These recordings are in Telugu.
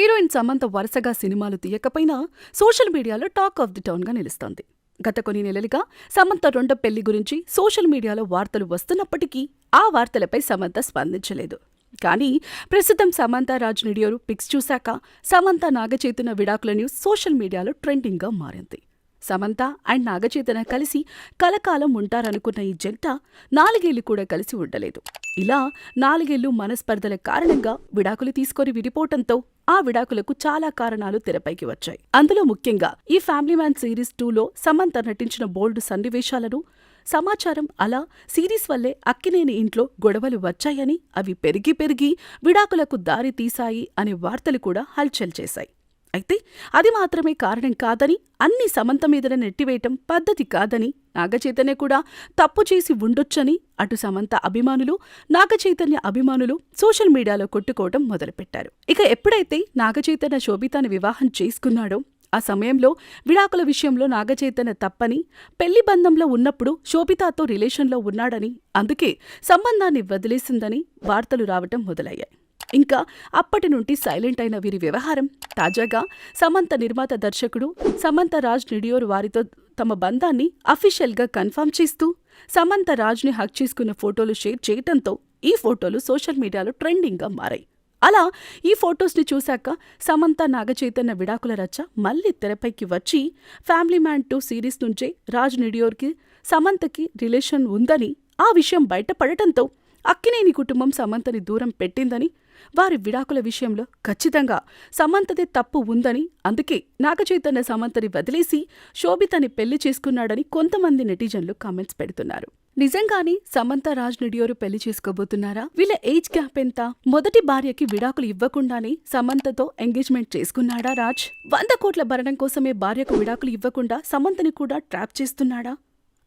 హీరోయిన్ సమంత వరుసగా సినిమాలు తీయకపోయినా సోషల్ మీడియాలో టాక్ ఆఫ్ ది టౌన్గా నిలుస్తోంది. గత కొన్ని నెలలుగా సమంత రెండో పెళ్ళి గురించి సోషల్ మీడియాలో వార్తలు వస్తున్నప్పటికీ ఆ వార్తలపై సమంత స్పందించలేదు. కానీ ప్రస్తుతం సమంత రాజ్ నిడియోరు పిక్స్ చూశాక సమంత నాగచైతన్య విడాకుల న్యూస్ సోషల్ మీడియాలో ట్రెండింగ్గా మారింది. సమంత అండ్ నాగచేతన కలిసి కలకాలం ఉంటారనుకున్న ఈ జంట నాలుగేళ్ళు కూడా కలిసి ఉండలేదు. ఇలా నాలుగేళ్ళు మనస్పర్ధల కారణంగా విడాకులు తీసుకొని విడిపోవటంతో ఆ విడాకులకు చాలా కారణాలు తెరపైకి వచ్చాయి. అందులో ముఖ్యంగా ఈ ఫ్యామిలీ మ్యాన్ సిరీస్ టూలో సమంత నటించిన బోల్డ్ సన్నివేశాలను సమాచారం అలా సిరీస్ వల్లే అక్కినేని ఇంట్లో గొడవలు వచ్చాయని అవి పెరిగి పెరిగి విడాకులకు దారి తీశాయి అనే వార్తలు కూడా హల్చల్ చేశాయి. అయితే అది మాత్రమే కారణం కాదని అన్ని సమంత మీదన నెట్టివేయటం పద్ధతి కాదని నాగచైతన్య కూడా తప్పు చేసి ఉండొచ్చని అటు సమంత అభిమానులు నాగచైతన్య అభిమానులు సోషల్ మీడియాలో కొట్టుకోవడం మొదలుపెట్టారు. ఇక ఎప్పుడైతే నాగచైతన్య శోభితాను వివాహం చేసుకున్నాడో ఆ సమయంలో విడాకుల విషయంలో నాగచైతన్య తప్పని పెళ్ళి బంధంలో ఉన్నప్పుడు శోభితాతో రిలేషన్లో ఉన్నాడని అందుకే సంబంధాన్ని వదిలేసిందని వార్తలు రావటం మొదలయ్యాయి. ఇంకా అప్పటి నుండి సైలెంట్ అయిన వీరి వ్యవహారం తాజాగా సమంత నిర్మాత దర్శకుడు సమంత రాజ్ నిడియోర్ వారితో తమ బంధాన్ని అఫీషియల్గా కన్ఫర్మ్ చేస్తూ సమంత రాజ్ని హక్ చేసుకున్న ఫోటోలు షేర్ చేయటంతో ఈ ఫోటోలు సోషల్ మీడియాలో ట్రెండింగ్గా మారాయి. అలా ఈ ఫొటోస్ని చూశాక సమంత నాగచైతన్య విడాకుల రచ్చ మళ్ళీ తెరపైకి వచ్చి ఫ్యామిలీ మ్యాన్ టూ సిరీస్ నుంచే రాజ్ నిడియోర్కి సమంతకి రిలేషన్ ఉందని ఆ విషయం బయటపడటంతో అక్కినేని కుటుంబం సమంతని దూరం పెట్టిందని వారి విడాకుల విషయంలో ఖచ్చితంగా సమంతది తప్పు ఉందని అందుకే నాగచైతన్య సమంతని వదిలేసి శోభితని పెళ్ళి చేసుకున్నాడని కొంతమంది నెటిజన్లు కామెంట్స్ పెడుతున్నారు. నిజంగానే సమంత రాజ్ నిడియోరు పెళ్ళి చేసుకోబోతున్నారా? వీళ్ళ ఏజ్ గ్యాప్ ఎంత? మొదటి భార్యకి విడాకులు ఇవ్వకుండానే సమంతతో ఎంగేజ్మెంట్ చేసుకున్నాడా రాజ్? వంద కోట్ల భరణం కోసమే భార్యకు విడాకులు ఇవ్వకుండా సమంతని కూడా ట్రాప్ చేస్తున్నాడా?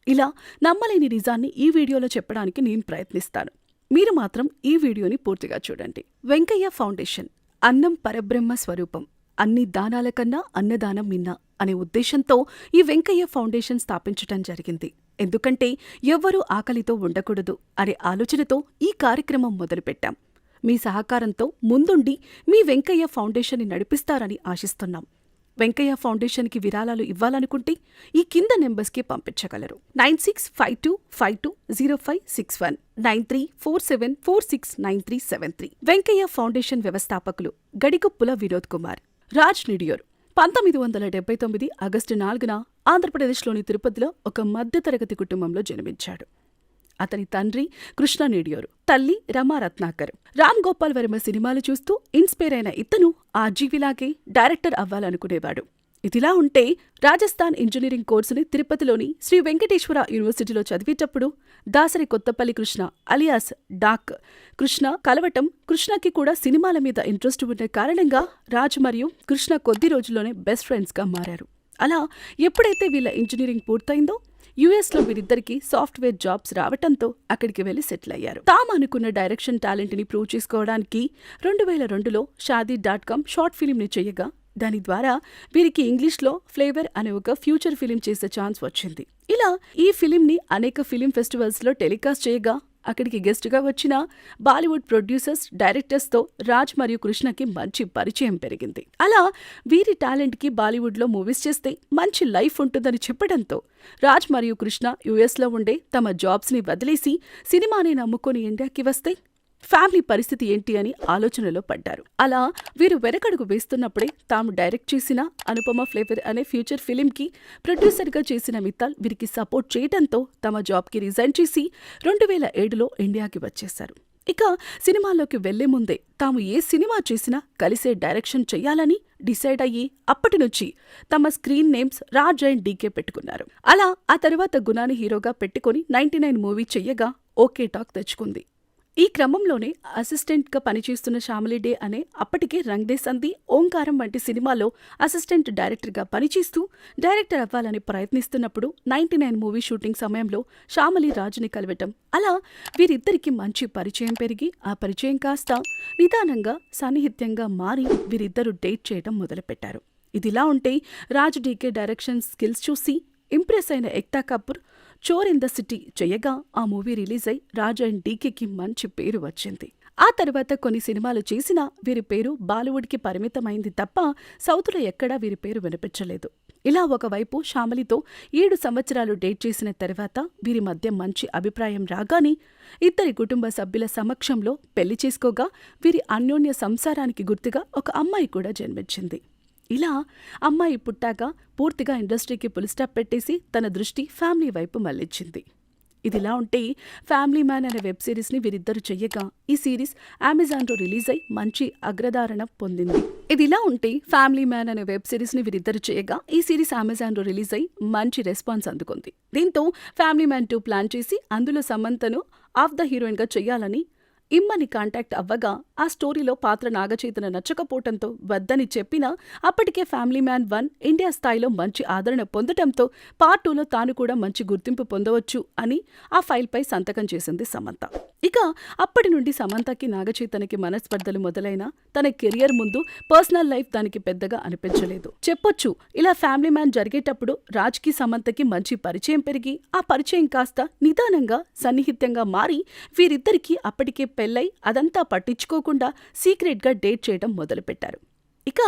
ఇలా నమ్మలేని నిజాన్ని ఈ వీడియోలో చెప్పడానికి నేను ప్రయత్నిస్తాను. మీరు మాత్రం ఈ వీడియోని పూర్తిగా చూడండి. వెంకయ్య ఫౌండేషన్ అన్నం పరబ్రహ్మ స్వరూపం అన్ని దానాల కన్నా అన్నదానం మిన్న అనే ఉద్దేశంతో ఈ వెంకయ్య ఫౌండేషన్ స్థాపించటం జరిగింది. ఎందుకంటే ఎవ్వరూ ఆకలితో ఉండకూడదు అనే ఆలోచనతో ఈ కార్యక్రమం మొదలుపెట్టాం. మీ సహకారంతో ముందుండి మీ వెంకయ్య ఫౌండేషన్ని నడిపిస్తారని ఆశిస్తున్నాం. వెంకయ్య ఫౌండేషన్కి విరాళాలు ఇవ్వాలనుకుంటే ఈ కింద నెంబర్స్కి పంపించగలరు. Nine six five two five two zero five six one nine three four seven four six nine three seven three. Venkaiah foundation వ్యవస్థాపకులు గడిగుప్పుల వినోద్ కుమార్ రాజ్ నిడియోర్. పంతొమ్మిది వందల డెబ్బై తొమ్మిది ఆగస్టు నాలుగున ఆంధ్రప్రదేశ్లోని తిరుపతిలో ఒక మధ్యతరగతి కుటుంబంలో జన్మించాడు. అతని తండ్రి కృష్ణ నేడియోరు తల్లి రమా రత్నాకర్. రామ్ గోపాల్ వర్మ సినిమాలు చూస్తూ ఇన్స్పైర్ అయిన ఇతను ఆ జీవిలాగే డైరెక్టర్ అవ్వాలనుకునేవాడు. ఇదిలా ఉంటే రాజస్థాన్ ఇంజనీరింగ్ కోర్సుని తిరుపతిలోని శ్రీ వెంకటేశ్వర యూనివర్సిటీలో చదివేటప్పుడు దాసరి కొత్తపల్లి కృష్ణ అలియాస్ డాక్ కృష్ణ కలవటం కృష్ణకి కూడా సినిమాల మీద ఇంట్రెస్ట్ ఉన్న కారణంగా రాజ్ మరియు కృష్ణ కొద్ది రోజుల్లోనే బెస్ట్ ఫ్రెండ్స్గా మారారు. అలా ఎప్పుడైతే వీళ్ళ ఇంజనీరింగ్ పూర్తయిందో యుఎస్లో వీరిద్దరికి సాఫ్ట్వేర్ జాబ్స్ రావటంతో అక్కడికి వెళ్ళి సెటిల్ అయ్యారు తాము అనుకున్న డైరెక్షన్ టాలెంట్ని ప్రూవ్ చేసుకోవడానికి రెండు వేల రెండులో షాదీ డాట్ కామ్ షార్ట్ ఫిలింని చేయగా దాని ద్వారా వీరికి ఇంగ్లీష్లో ఫ్లేవర్ అనే ఒక ఫ్యూచర్ ఫిలిం చేసే ఛాన్స్ వచ్చింది. ఇలా ఈ ఫిలింని అనేక ఫిలిం ఫెస్టివల్స్లో టెలికాస్ట్ చేయగా అక్కడికి గెస్ట్గా వచ్చిన బాలీవుడ్ ప్రొడ్యూసర్స్ డైరెక్టర్స్తో రాజ్ మరియు కృష్ణకి మంచి పరిచయం పెరిగింది. అలా వీరి టాలెంట్కి బాలీవుడ్లో మూవీస్ చేస్తే మంచి లైఫ్ ఉంటుందని చెప్పడంతో రాజ్ మరియు కృష్ణ యుఎస్లో ఉండే తమ జాబ్స్ని వదిలేసి సినిమాని నమ్ముకొని ఇండియాకి వస్తే ఫ్యామిలీ పరిస్థితి ఏంటి అని ఆలోచనలో పడ్డారు. అలా వీరు వెనకడుగు వేస్తున్నప్పుడే తాము డైరెక్ట్ చేసిన అనుపమ ఫ్లేవర్ అనే ఫ్యూచర్ ఫిలింకి ప్రొడ్యూసర్గా చేసిన మిత్తాల్ వీరికి సపోర్ట్ చేయడంతో తమ జాబ్కి రిజైన్ చేసి రెండు వేల ఏడులో ఇండియాకి వచ్చేశారు. ఇక సినిమాలోకి వెళ్ళే ముందే తాము ఏ సినిమా చేసినా కలిసే డైరెక్షన్ చేయాలని డిసైడ్ అయ్యి అప్పటి నుంచి తమ screen names Raj and DK పెట్టుకున్నారు. అలా ఆ తర్వాత గుణాని హీరోగా పెట్టుకుని నైన్టీ నైన్ మూవీ చెయ్యగా ఓకే టాక్ తెచ్చుకుంది. ఈ క్రమంలోనే అసిస్టెంట్గా పనిచేస్తున్న శ్యామలి డే అనే అప్పటికే రంగ్దే సంధి ఓంకారం వంటి సినిమాలో అసిస్టెంట్ డైరెక్టర్గా పనిచేస్తూ డైరెక్టర్ అవ్వాలని ప్రయత్నిస్తున్నప్పుడు నైన్టీ నైన్ మూవీ షూటింగ్ సమయంలో శ్యామలి రాజుని కలవటం. అలా వీరిద్దరికి మంచి పరిచయం పెరిగి ఆ పరిచయం కాస్త నిదానంగా సాన్నిహిత్యంగా మారి వీరిద్దరూ డేట్ చేయడం మొదలుపెట్టారు. ఇదిలా ఉంటే రాజ్ డీకే డైరెక్షన్ స్కిల్స్ చూసి ఇంప్రెస్ అయిన Ekta Kapoor Chor in the city చేయగా ఆ మూవీ రిలీజ్ అయి రాజ్ అండ్ డీకేకి మంచి పేరు వచ్చింది. ఆ తర్వాత కొన్ని సినిమాలు చేసినా వీరి పేరు బాలీవుడ్కి పరిమితమైంది తప్ప సౌత్లో ఎక్కడా వీరి పేరు వినిపించలేదు. ఇలా ఒకవైపు శ్యామలితో ఏడు సంవత్సరాలు డేట్ చేసిన తర్వాత వీరి మధ్య మంచి అభిప్రాయం రాగానే ఇద్దరి కుటుంబ సభ్యుల సమక్షంలో పెళ్ళి చేసుకోగా వీరి అన్యోన్య సంసారానికి గుర్తుగా ఒక అమ్మాయి కూడా జన్మించింది. ఇలా అమ్మాయి పుట్టాక పూర్తిగా ఇండస్ట్రీకి పులిస్టాప్ పెట్టేసి తన దృష్టి ఫ్యామిలీ వైపు మళ్ళించింది. ఇదిలా ఉంటే ఫ్యామిలీ మ్యాన్ అనే వెబ్ సిరీస్ని వీరిద్దరు చెయ్యగా ఈ సిరీస్ అమెజాన్లో రిలీజ్ అయి మంచి అగ్రధారణ పొందింది. ఇదిలా ఉంటే ఫ్యామిలీ మ్యాన్ అనే వెబ్ సిరీస్ని వీరిద్దరు చేయగా ఈ సిరీస్ అమెజాన్లో రిలీజ్ అయి మంచి రెస్పాన్స్ అందుకుంది. దీంతో ఫ్యామిలీ మ్యాన్ టూ ప్లాన్ చేసి అందులో సమంతను ఆఫ్ ద హీరోయిన్గా చేయాలని ఇమ్మని కాంటాక్ట్ అవ్వగా ఆ స్టోరీలో పాత్ర నాగచైతన్య నచ్చకపోవటంతో వద్దని చెప్పినా అప్పటికే ఫ్యామిలీ మ్యాన్ వన్ ఇండియా స్థాయిలో మంచి ఆదరణ పొందటంతో పార్ట్ టూలో తాను కూడా మంచి గుర్తింపు పొందవచ్చు అని ఆ ఫైల్పై సంతకం చేసింది సమంత. ఇక అప్పటి నుండి సమంతకి నాగచైతన్యకి మనస్పర్ధలు మొదలైన తన కెరియర్ ముందు పర్సనల్ లైఫ్ దానికి పెద్దగా అనిపించలేదు. చెప్పొచ్చు ఇలా ఫ్యామిలీ మ్యాన్ జరిగేటప్పుడు రాజ్కి సమంతకి మంచి పరిచయం పెరిగి ఆ పరిచయం కాస్త నిదానంగా సన్నిహితంగా మారి వీరిద్దరికీ అప్పటికే పెళ్ళై అదంతా పట్టించుకోకుండా సీక్రెట్గా డేట్ చేయడం మొదలుపెట్టారు. ఇక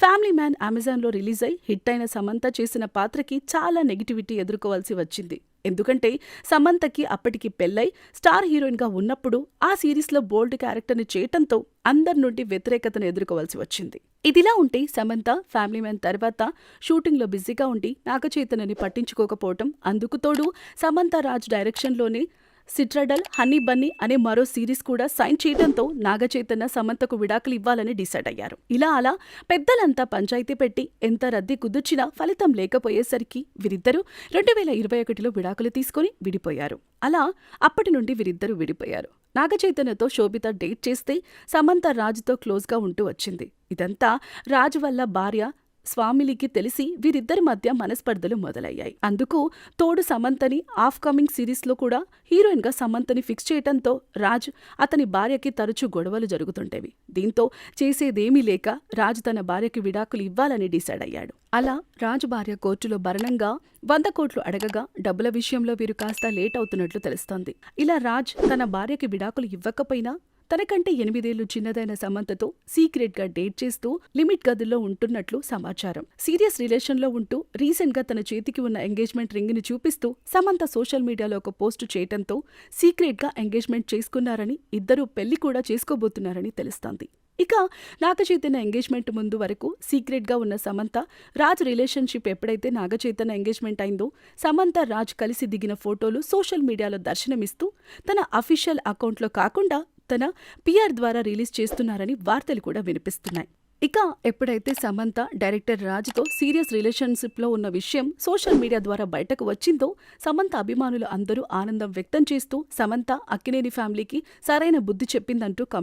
ఫ్యామిలీ మ్యాన్ అమెజాన్లో రిలీజ్ అయి హిట్ అయిన సమంత చేసిన పాత్రకి చాలా నెగిటివిటీ ఎదుర్కోవాల్సి వచ్చింది. ఎందుకంటే సమంతకి అప్పటికి పెళ్ళై స్టార్ హీరోయిన్గా ఉన్నప్పుడు ఆ సిరీస్లో బోల్డ్ క్యారెక్టర్ని చేయటంతో అందరి నుండి వ్యతిరేకతను ఎదుర్కోవాల్సి వచ్చింది. ఇదిలా ఉంటే సమంత ఫ్యామిలీ మ్యాన్ తర్వాత షూటింగ్లో బిజీగా ఉండి నాగచైతన్యని పట్టించుకోకపోవటం అందుకు తోడు సమంత రాజ్ డైరెక్షన్లోనే సిట్రడల్ హనీ బన్నీ అనే మరో సిరీస్ కూడా సైన్ చేయడంతో నాగచైతన్య సమంతకు విడాకులు ఇవ్వాలని డిసైడ్ అయ్యారు. ఇలా అలా పెద్దలంతా పంచాయతీ పెట్టి ఎంత రద్దీ కుదుర్చినా ఫలితం లేకపోయేసరికి వీరిద్దరూ రెండు వేల ఇరవై ఒకటిలో విడాకులు తీసుకుని విడిపోయారు. అలా అప్పటి నుండి వీరిద్దరూ విడిపోయారు. నాగచైతన్యతో శోభిత డేట్ చేస్తే సమంత రాజుతో క్లోజ్గా ఉంటూ వచ్చింది. ఇదంతా రాజు వల్ల భార్య స్వామిలికి తెలిసి వీరిద్దరి మధ్య మనస్పర్ధలు మొదలయ్యాయి. అందుకు తోడు సమంతని ఆఫ్ కమింగ్ సిరీస్లో కూడా హీరోయిన్గా సమంతని ఫిక్స్ చేయటంతో రాజ్ అతని భార్యకి తరచూ గొడవలు జరుగుతుంటేవి దీంతో చేసేదేమీ లేక రాజ్ తన భార్యకి విడాకులు ఇవ్వాలని డిసైడ్ అయ్యాడు. అలా రాజు భార్య కోర్టులో భరణంగా వంద కోట్లు అడగగా డబ్బుల విషయంలో వీరు కాస్త లేట్ అవుతున్నట్లు తెలుస్తోంది. ఇలా రాజ్ తన భార్యకి విడాకులు ఇవ్వకపోయినా తనకంటే ఎనిమిదేళ్ళు చిన్నదైన సమంతతో సీక్రెట్గా డేట్ చేస్తూ లిమిట్ గదుల్లో ఉంటున్నట్లు సమాచారం. సీరియస్ రిలేషన్లో ఉంటూ రీసెంట్గా తన చేతికి ఉన్న ఎంగేజ్మెంట్ రింగ్ని చూపిస్తూ సమంత సోషల్ మీడియాలో ఒక పోస్టు చేయటంతో సీక్రెట్గా ఎంగేజ్మెంట్ చేసుకున్నారని ఇద్దరూ పెళ్ళి కూడా చేసుకోబోతున్నారని తెలుస్తోంది. ఇక నాగచైతన్య ఎంగేజ్మెంట్ ముందు వరకు సీక్రెట్గా ఉన్న సమంత రాజ్ రిలేషన్షిప్ ఎప్పుడైతే నాగచైతన్య ఎంగేజ్మెంట్ అయిందో సమంత రాజ్ కలిసి దిగిన ఫోటోలు సోషల్ మీడియాలో దర్శనమిస్తూ తన అఫీషియల్ అకౌంట్లో కాకుండా తన పిఆర్ ద్వారా రిలీజ్ చేస్తున్నారని వార్తలు కూడా వినిపిస్తున్నాయి. ఇక ఎప్పుడైతే సమంత డైరెక్టర్ రాజ్తో సీరియస్ రిలేషన్షిప్లో ఉన్న విషయం సోషల్ మీడియా ద్వారా బయటకు వచ్చిందో సమంత అభిమానులు అందరూ ఆనందం వ్యక్తం చేస్తూ సమంత అక్కినేని ఫ్యామిలీకి సరైన బుద్ధి చెప్పిందంటూ కామెంట్